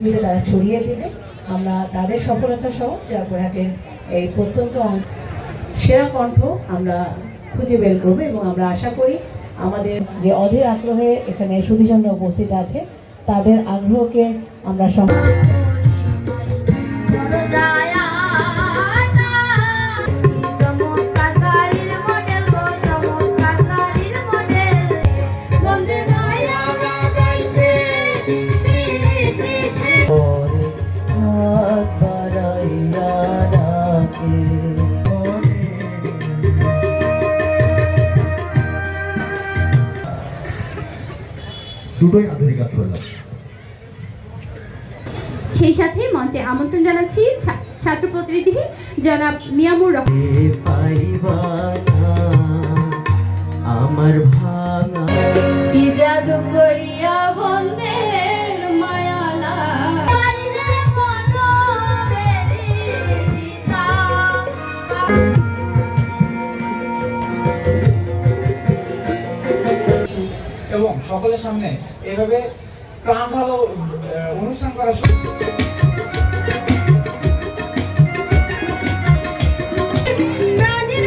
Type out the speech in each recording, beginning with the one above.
তারা ছড়িয়ে দেবে। আমরা তাদের সফলতা সহ জয়পুরহাটের এই প্রত্যন্ত সেরা কণ্ঠ আমরা খুঁজে বের করব এবং আমরা আশা করি আমাদের যে অধীর আগ্রহে এখানে সুধীজন্য উপস্থিত আছে, তাদের আগ্রহকে আমরা দুটোই আধুনিক কাজ করলাম সেই সাথে মঞ্চে আমন্ত্রণ জানাচ্ছি ছাত্র প্রতিনিধি জনাব মিয়ামুর রহমান। এবং সকলের সামনে এভাবে প্রাণ ভালো অনুষ্ঠান করা প্রাণের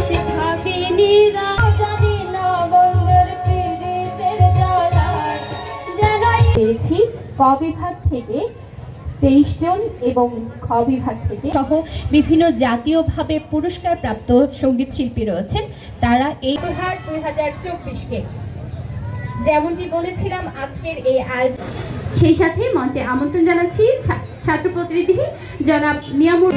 ওই সে ভাবিনি রা জানি না বন্ধুর পীড়িতের জ্বালায়। জানাই পেয়েছি ক থেকে তেইশ এবং খ থেকে সহ বিভিন্ন জাতীয়ভাবে পুরস্কারপ্রাপ্ত সংগীত শিল্পী রয়েছেন তারা এই প্রহার দুই হাজার চব্বিশকে। যেমনটি বলেছিলাম, আজকের এই আয়োজন সেই সাথে মঞ্চে আমন্ত্রণ জানাচ্ছি ছাত্র প্রতিনিধি জনাব মিয়ামুর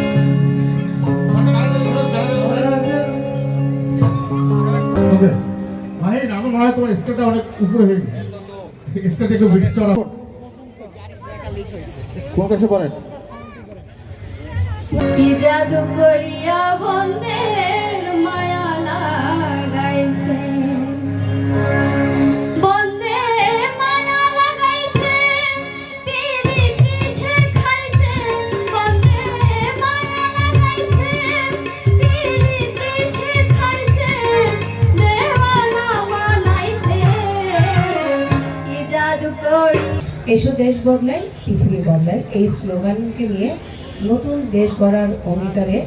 মাহিন আমার মনে হয় তোমার স্কেলটা অনেক উপরে হয়ে গেছে। স্কেলটা একটু বেশি চড়া। কোন কাছে করেন? কি জাদু করিয়া বন্ধের মায়া লাগাইছে? বন্ধে মায়া লাগাইছে পিরিতি এসো দেশ বদলাই, পৃথিবী বদলাই। এই স্লোগানকে নিয়ে নতুন দেশ গড়ার অঙ্গীকারে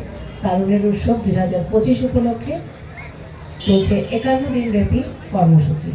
কারণের উৎসব দুই হাজার পঁচিশ উপলক্ষে চলছে একান্ন দিনব্যাপী কর্মসূচি।